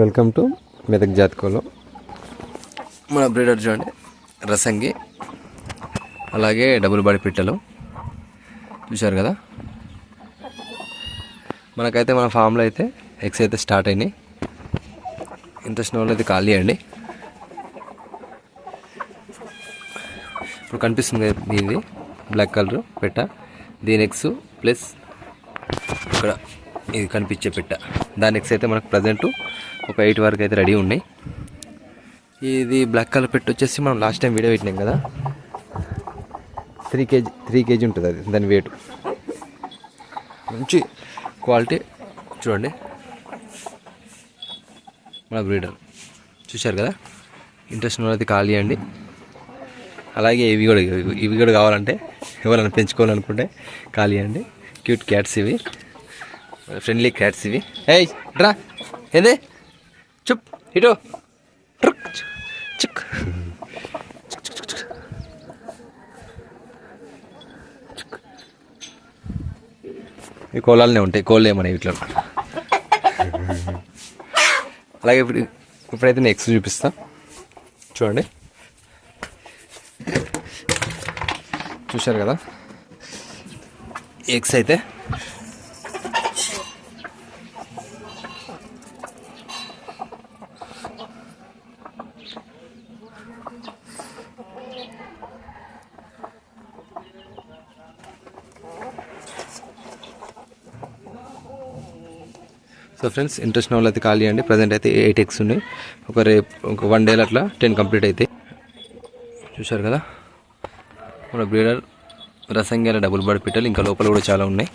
Welcome to Medak జాతకోలో. మన breeder చూడండి రసంగి అలాగే డబుల్ బాడీ పిట్టలు. చూశారు కదా? మనకైతే మన ఫామ్లో అయితే ఎగ్స్ అయితే స్టార్ట్ అయినాయి. ఇంట్రెస్ట్ స్నోలో అయితే ఖాళీ అండి. ఇప్పుడు కనిపిస్తుంది దీనిది బ్లాక్ కలర్ పెట్ట. దీని ఎగ్స్ ప్లస్ ఇక్కడ ఇది కనిపించే పెట్ట. దాని ఎక్స్ అయితే మనకు ప్రజెంట్ ఒక ఎయిట్ వరకు అయితే రెడీ ఉన్నాయి. ఇది బ్లాక్ కలర్ పెట్టి వచ్చేసి మనం లాస్ట్ టైం వీడియో పెట్టినాం కదా. త్రీ కేజీ త్రీ కేజీ ఉంటుంది అది దాని వెయిట్ మంచి క్వాలిటీ చూడండి. మన బ్రీడర్ చూశారు కదా? ఇంట్రెస్ట్ ఉన్నది ఖాళీ అండి. అలాగే ఇవి కూడా ఇవి కూడా కావాలంటే ఎవరైనా పెంచుకోవాలనుకుంటే ఖాళీ అండి. క్యూట్ క్యాట్స్ ఇవి. ఫ్రెండ్లీ క్యాట్స్ ఇవి. ఏయ్ డ్రా. ఏంది? చుప్ ఇటు. ట్రుక్ చిక్ ఈ కోలాలనే ఉంటాయి కోళ్ళు ఏమన్నా ఇట్లా అలాగే ఇప్పుడు ఇప్పుడైతే నేను ఎక్స్ చూపిస్తా. చూడండి. చూశారు కదా? ఎగ్స్ అయితే సో ఫ్రెండ్స్ ఇంట్రెస్ట్ వాళ్ళు అయితే ఖాళీ అండి ప్రజెంట్ అయితే ఎయిట్ ఎగ్స్ ఉన్నాయి. ఒక రేపు ఒక వన్ డేలో అట్లా టెన్ కంప్లీట్ అయితే. చూశారు కదా? మన బ్రీడర్ రసంగాల డబుల్ బర్డ్ పిట్టలు ఇంకా లోపల కూడా చాలా ఉన్నాయి.